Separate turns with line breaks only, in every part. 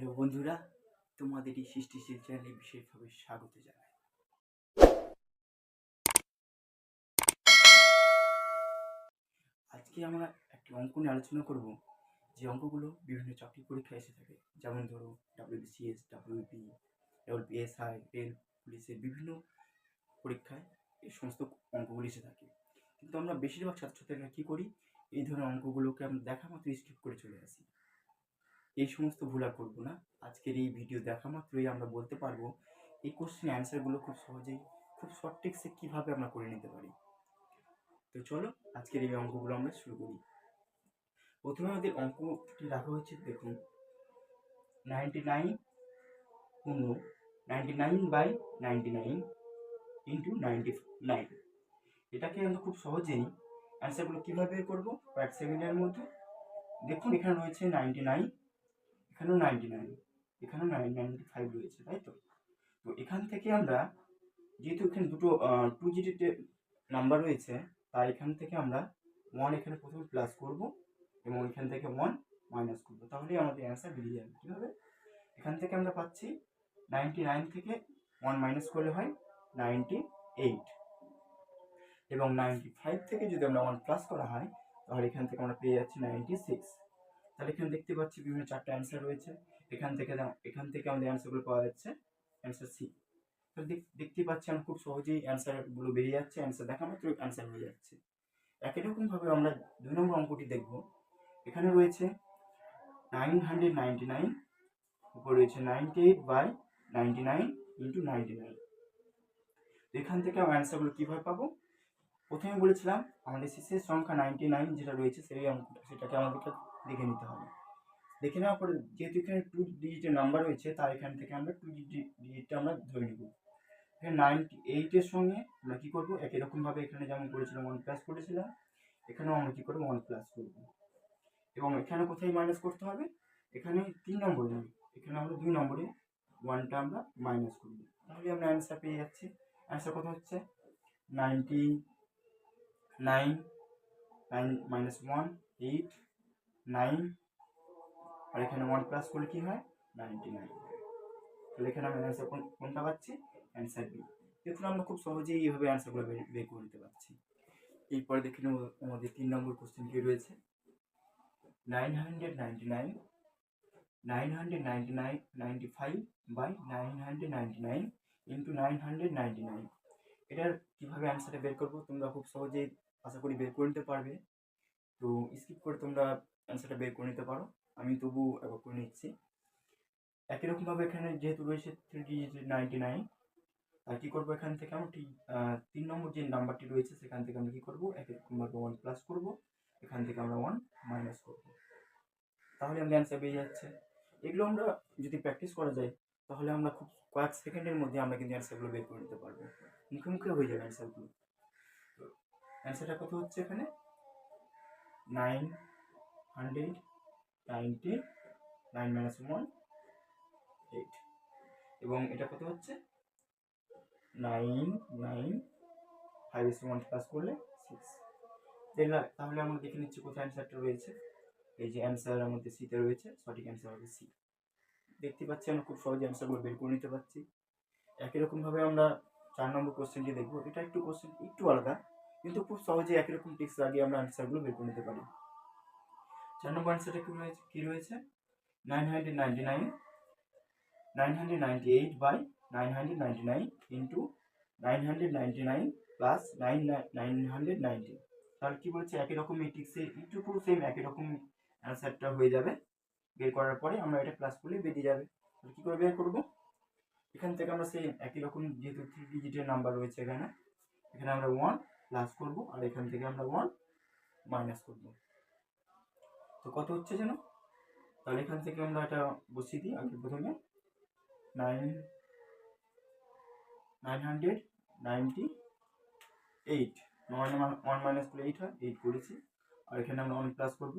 Hello বন্ধুরা, তোমাদের এই সৃষ্টিশীল চ্যানেলে বিশেষভাবে স্বাগত জানাই। আজকে আমরা একটি অঙ্ক নিয়ে আলোচনা করব। যে অঙ্কগুলো বিভিন্ন চাকরি পরীক্ষায় এসে থাকে, যেমন ধরো ডাব্লিউবিসিএস ডাব্লিউপি ডব্লিউপিএসআই রেল পুলিশের বিভিন্ন পরীক্ষায় এই সমস্ত অঙ্কগুলি এসে থাকে। কিন্তু আমরা বেশিরভাগ ছাত্রছাত্রীরা কী করি? এই ধরনের অঙ্কগুলোকে আমরা দেখা মাত্র স্কিপ করে চলে আসি। এই সমস্ত ভুল আর করব না। আজকের এই ভিডিও দেখা মাত্রই আমরা বলতে পারব, এই কোশ্চেন অ্যান্সারগুলো খুব সহজেই, খুব শর্ট টেক্সে কীভাবে আমরা করে নিতে পারি। তো চলো, আজকের এই অঙ্কগুলো আমরা শুরু করি। প্রথমে আমাদের অঙ্কটি রাখা হয়েছে, দেখুন। নাইনটি নাইন পূর্ণ ninety nine by ninety nine into ninety nine এটাকে আমরা খুব সহজেই অ্যান্সারগুলো কীভাবে করব, কয়েক সেকেন্ডের মধ্যে। দেখুন, এখানে রয়েছে নাইনটি নাইন এখানেও নাইনটি নাইন এখানেও নাইন নাইনটি ফাইভ রয়েছে, তাই তো? তো এখান থেকে আমরা, যেহেতু এখানে দুটো টু জিডিতে নাম্বার রয়েছে, তাই এখান থেকে আমরা ওয়ান এখানে প্রথমে প্লাস করব এবং এখান থেকে ওয়ান মাইনাস করব। তাহলেই আমাদের অ্যান্সার বেরিয়ে যাবে। কীভাবে? এখান থেকে আমরা পাচ্ছি নাইনটি নাইন থেকে ওয়ান মাইনাস করলে হয় নাইনটি এইট এবং নাইনটি ফাইভ থেকে যদি আমরা ওয়ান প্লাস করা হয়, তাহলে এখান থেকে আমরা পেয়ে যাচ্ছি নাইনটি সিক্স তাহলে এখানে দেখতে পাচ্ছি বিভিন্ন চারটে অ্যান্সার রয়েছে। এখান থেকে এখান থেকে আমাদের অ্যান্সারগুলো পাওয়া যাচ্ছে। অ্যান্সার সি তাহলে দেখ- দেখতে পাচ্ছি আমরা খুব সহজেই অ্যান্সারগুলো বেরিয়ে যাচ্ছে অ্যান্সার দেখা মাত্র অ্যান্সার হয়ে যাচ্ছে। একই রকমভাবে আমরা দুই নম্বর অঙ্কটি দেখব। এখানে রয়েছে নাইন হান্ড্রেড নাইনটি নাইন উপর রয়েছে ninety eight by ninety nine into ninety nine এখান থেকে আমরা অ্যান্সারগুলো কীভাবে পাবো? প্রথমে বলেছিলাম, আমাদের শেষের সংখ্যা নাইনটি নাইন যেটা রয়েছে, সেই অঙ্কটা, সেটাকে আমাদেরকে দেখে নিতে হবে। দেখে নেওয়ার পরে যেহেতু এখানে টু ডিজিটের নাম্বার রয়েছে তাই এখান থেকে আমরা টু ডিজিটটা আমরা ধরে নেব। এখানে নাইনটি এইটের সঙ্গে আমরা কী করব? একই রকমভাবে এখানে যেমন করেছিলাম ওয়ান প্লাস করেছিলাম, এখানেও আমরা কী করব? ওয়ান প্লাস করব। এবং এখানে কোথায় মাইনাস করতে হবে? এখানে তিন নম্বরে নয় এখানে আমরা দুই নম্বরে ওয়ানটা আমরা মাইনাস করব। তাহলে আমরা অ্যান্সার পেয়ে যাচ্ছি। অ্যান্সার কত হচ্ছে? Ninety nine nine minus one eight nine, আর এখানে ওয়ান প্লাস করলে কী হয়? নাইনটি নাইন তাহলে এখানে আমরা অ্যান্সার কোন কোনটা পাচ্ছি? অ্যান্সার বি দেখুন আমরা খুব সহজেই এইভাবে অ্যান্সারগুলো বের করে নিতে পারছি। এরপরে দেখে নেব আমাদের তিন নম্বর কোশ্চেন কি রয়েছে? Nine hundred ninety nine nine hundred ninety nine ninety five by nine hundred ninety nine into nine hundred ninety nine এটার কীভাবে অ্যান্সারটা বের করব? তোমরা খুব সহজেই আশা করি বের করে নিতে পারবে। তো স্কিপ করে তোমরা অ্যান্সারটা বের করে নিতে পারো। আমি তবু একবার করে নিচ্ছি। একই রকমভাবে এখানে যেহেতু রয়েছে থ্রি নাইনটি নাইন আর কী করব এখান থেকে আমরা ঠিক তিন নম্বর যে নাম্বারটি রয়েছে সেখান থেকে আমরা কী করব? একই রকমভাবে ওয়ান প্লাস করব। এখান থেকে আমরা ওয়ান মাইনাস করব। তাহলে আমাদের অ্যান্সার বেরিয়ে যাচ্ছে। এগুলো আমরা যদি প্র্যাকটিস করা যায়, তাহলে আমরা খুব কয়েক সেকেন্ডের মধ্যে আমরা কিন্তু অ্যান্সারগুলো বের করে নিতে পারব। মুখে মুখে হয়ে যাবে অ্যান্সারগুলো অ্যান্সারটা কত হচ্ছে এখানে? Nine hundred, ninety, nine minus one, eight. এবং এটা কত হচ্ছে? নাইন নাইন, ফাইভ এসে ওয়ান প্লাস করলে সিক্স। তাহলে আমরা দেখে নিচ্ছি কোথায় অ্যান্সারটা রয়েছে। এই যে অ্যান্সার আমাদের সিতে রয়েছে, সঠিক অ্যান্সার হবে সি দেখতে পাচ্ছি আমরা খুব সহজে অ্যান্সারগুলো বের করে নিতে পারছি। একই রকমভাবে আমরা চার নম্বর কোশ্চেনটি দেখব। এটা একটু কোশ্চেন একটু আলাদা। কিন্তু খুব সহজে একই রকম টিক্স লাগিয়ে আমরা অ্যান্সারগুলো বের করে নিতে পারি। চার নম্বর অ্যান্সারটা কী রয়েছে কী রয়েছে? Nine hundred ninety nine nine hundred ninety eight by nine hundred ninety nine into nine hundred ninety nine plus nine nine hundred ninety তাহলে কী বলছে? একই রকম এই টিক্সে একটু পুরো সেম একই রকম অ্যান্সারটা হয়ে যাবে। বের করার পরে আমরা এটা প্লাস করলে বেরিয়ে যাবে। তাহলে কী করে বের করব? এখান থেকে আমরা সেই একই রকম যেহেতু থ্রি ডিজিটের নাম্বার রয়েছে এখানে। এখানে আমরা ওয়ান প্লাস করব আর এখান থেকে আমরা ওয়ান মাইনাস করব। তো কত হচ্ছে যেন? তাহলে এখান থেকে আমরা এটা বসিয়ে দিই আগে প্রথমে। Nine nine hundred ninety eight one one minus করলে এইট হয় এইট করেছি। আর এখানে আমরা ওয়ান প্লাস করব।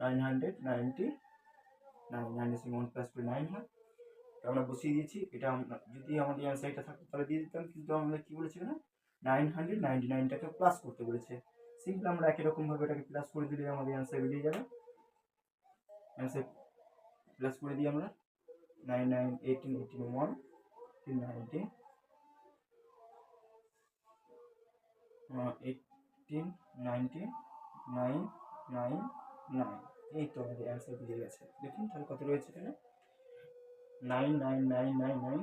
Nine hundred ninety nine minus one plus করে নাইন হয়। আমরা বসিয়ে দিয়েছি। এটা যদি আমাদের অ্যান্সার এটা থাকতো তাহলে দিয়ে দিতাম। কিন্তু আমরা কী বলেছি না? নাইন হান্ড্রেড নাইনটি নাইনটাকে প্লাস করতে বলেছে সিম্পল আমরা একই রকমভাবে এটাকে প্লাস করে দিলে আমাদের অ্যান্সার বেরিয়ে যাবে। অ্যান্সার প্লাস করে দিই আমরা। Nine nine eighteen eighteen one nineteen eighteen nineteen nine nine nine এই তো আমাদের অ্যান্সার বুঝে গেছে। দেখুন তাহলে কত রয়েছে এখানে? Nine nine nine nine nine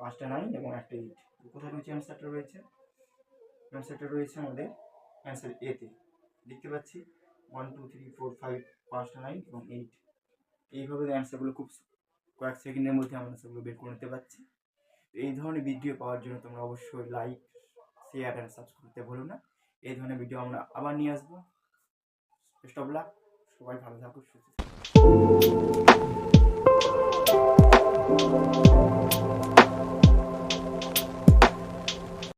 পাঁচটা নাইন এবং একটা এইট কোথায় রয়েছে অ্যান্সারটা রয়েছে? অ্যান্সারটা রয়েছে আমাদের অ্যান্সার এতে দেখতে পাচ্ছি one two three four five পাঁচটা নাইন এবং এইট এইভাবে অ্যান্সারগুলো খুব কয়েক সেকেন্ডের মধ্যে আমরা সেগুলো বের করে নিতে পারছি। এই ধরনের ভিডিও পাওয়ার জন্য তোমরা অবশ্যই লাইক শেয়ার অ্যান্ড সাবস্ক্রাইব করতে ভুলো না। এই ধরনের ভিডিও আমরা আবার নিয়ে আসব। বেস্ট অফ লাক সবাই ভালো থাকুক সুস্থ